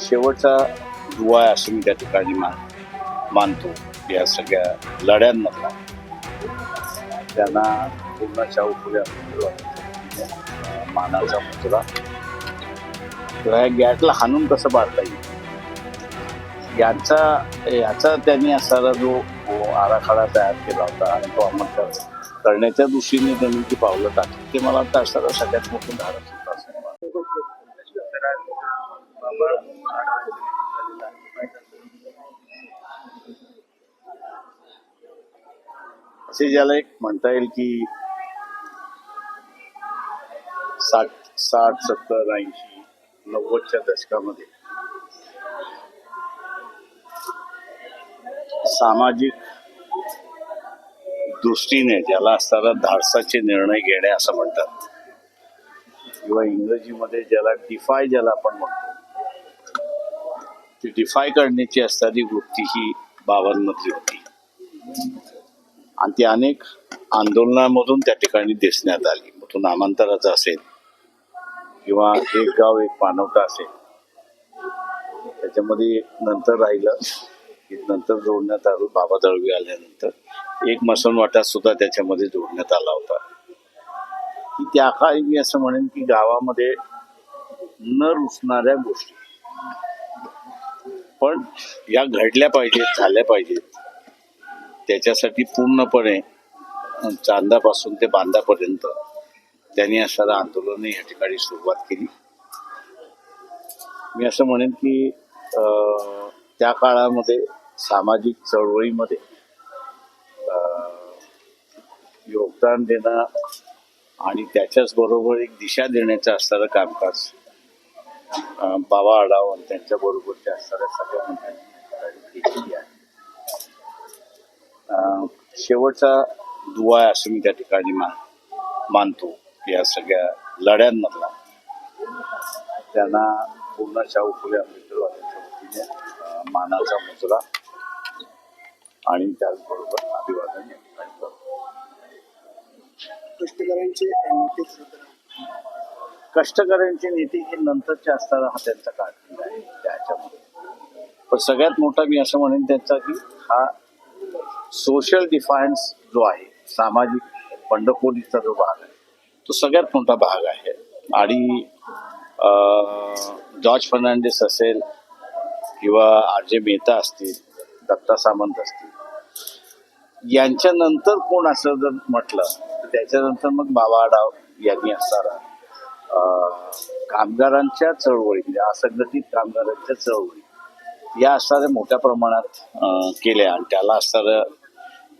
शेवटचा दुवा आहे असं मी त्या ठिकाणी मान मानतो. या सगळ्या लढ्यांमधला. त्यांना पूर्ण शाहू फुले मानाचा मुद्रा किंवा या गॅटला हाणून कसं पाडता येईल? याचा याचा त्यांनी असणारा जो आराखडा तयार केला होता आणि तो अंमल करण्याच्या दृष्टीने त्यांनी ती पावलं टाकली. ते मला वाटतं असणारा सगळ्यात मोठं धाडस होतं असं मला वाटतं. असे ज्याला एक म्हणता येईल की साठ साठ सत्तर ऐंशी नव्वदच्या दशकामध्ये सामाजिक दृष्टीने ज्याला असताना धाडसाचे निर्णय घेणे असं म्हणतात. किंवा इंग्रजीमध्ये ज्याला डिफाय ज्याला आपण म्हणतो. ती डिफाय करण्याची असणारी वृत्ती ही बाबांमधली होती. आणि ती अनेक आंदोलनामधून त्या ठिकाणी दिसण्यात आली. मधून तो नामांतराचा असेल किंवा एक गाव एक मानवता असेल. त्याच्यामध्ये एक नंतर राहिलं. की नंतर जोडण्यात आलं. बाबा दळवी आल्यानंतर. एक मसनवाटा सुद्धा त्याच्यामध्ये जोडण्यात आला होता. की त्या काळी मी असं म्हणेन की गावामध्ये न रुचणाऱ्या गोष्टी. पण या घडल्या पाहिजेत झाल्या पाहिजेत. त्याच्यासाठी पूर्णपणे चांदापासून ते बांधापर्यंत त्यांनी असणारं आंदोलन या ठिकाणी सुरुवात केली. मी असं म्हणेन की त्या काळामध्ये सामाजिक चळवळीमध्ये योगदान देणं आणि त्याच्याच बरोबर एक दिशा देण्याचं असणारं कामकाज बाबा आढाव आणि त्यांच्या बरोबरच्या असणाऱ्या सगळ्या मंडळींनी केलेली आहे शेवटचा दुवा आहे असं मी त्या ठिकाणी मान मानतो या सगळ्या लढ्यांमधला त्यांना पूर्ण शाहू फुले आंबेडकर वतीने मानाचा मुजरा आणि त्याचबरोबर अभिवादन या ठिकाणी करतो. कष्टकऱ्यांची नीती ही नंतरच्या असताना हा त्यांचा काळ आहे त्याच्यामध्ये पण सगळ्यात मोठा मी असं म्हणेन त्यांचा की हा सोशल डिफायन्स जो आहे सामाजिक बंडखोरीचा जो भाग आहे तो सगळ्यात मोठा भाग आहे. आणि जॉर्ज फर्नांडिस असेल किंवा आर जे मेहता असतील दत्ता सामंत असतील यांच्यानंतर कोण असं जर म्हटलं तर त्याच्यानंतर मग बाबा डाव यांनी असणारा कामगारांच्या चळवळी म्हणजे असंघटित कामगारांच्या चळवळी या असणाऱ्या मोठ्या प्रमाणात केल्या. आणि त्याला असणारं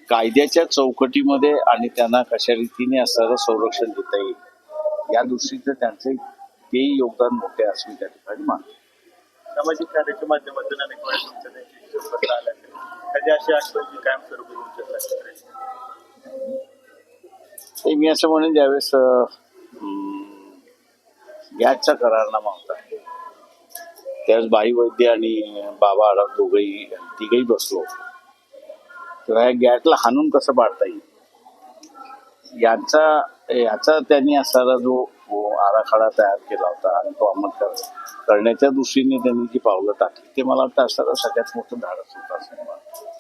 कायद्याच्या चौकटीमध्ये आणि त्यांना कशा रीतीने असणारं संरक्षण देता येईल या दृष्टीचं त्यांचे तेही योगदान मोठे आहे असं मी त्या ठिकाणी मानतो. सामाजिक कार्याच्या माध्यमातून अनेक कायमस्वरूपी मी असं म्हणेन ज्यावेळेस गॅसचा करारनामा होता. त्यावेळेस बाई वैद्य आणि बाबा आढाव दोघंही तिघही बसलो. तेव्हा या गॅटला हाणून कसं बाळता येईल? यांचा याचा त्यांनी असणारा जो आराखडा तयार केला होता आणि तो अंमल कर करण्याच्या दृष्टीने त्यांनी जी पावलं टाकली ते मला वाटतं असणारं सगळ्यात मोठं धाडस होतं असं मला वाटतं.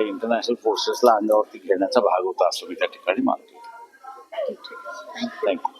इंटरनॅशनल फोर्सेसला अंगावरती घेण्याचा भाग होता असं मी त्या ठिकाणी मानतो. थँक्यू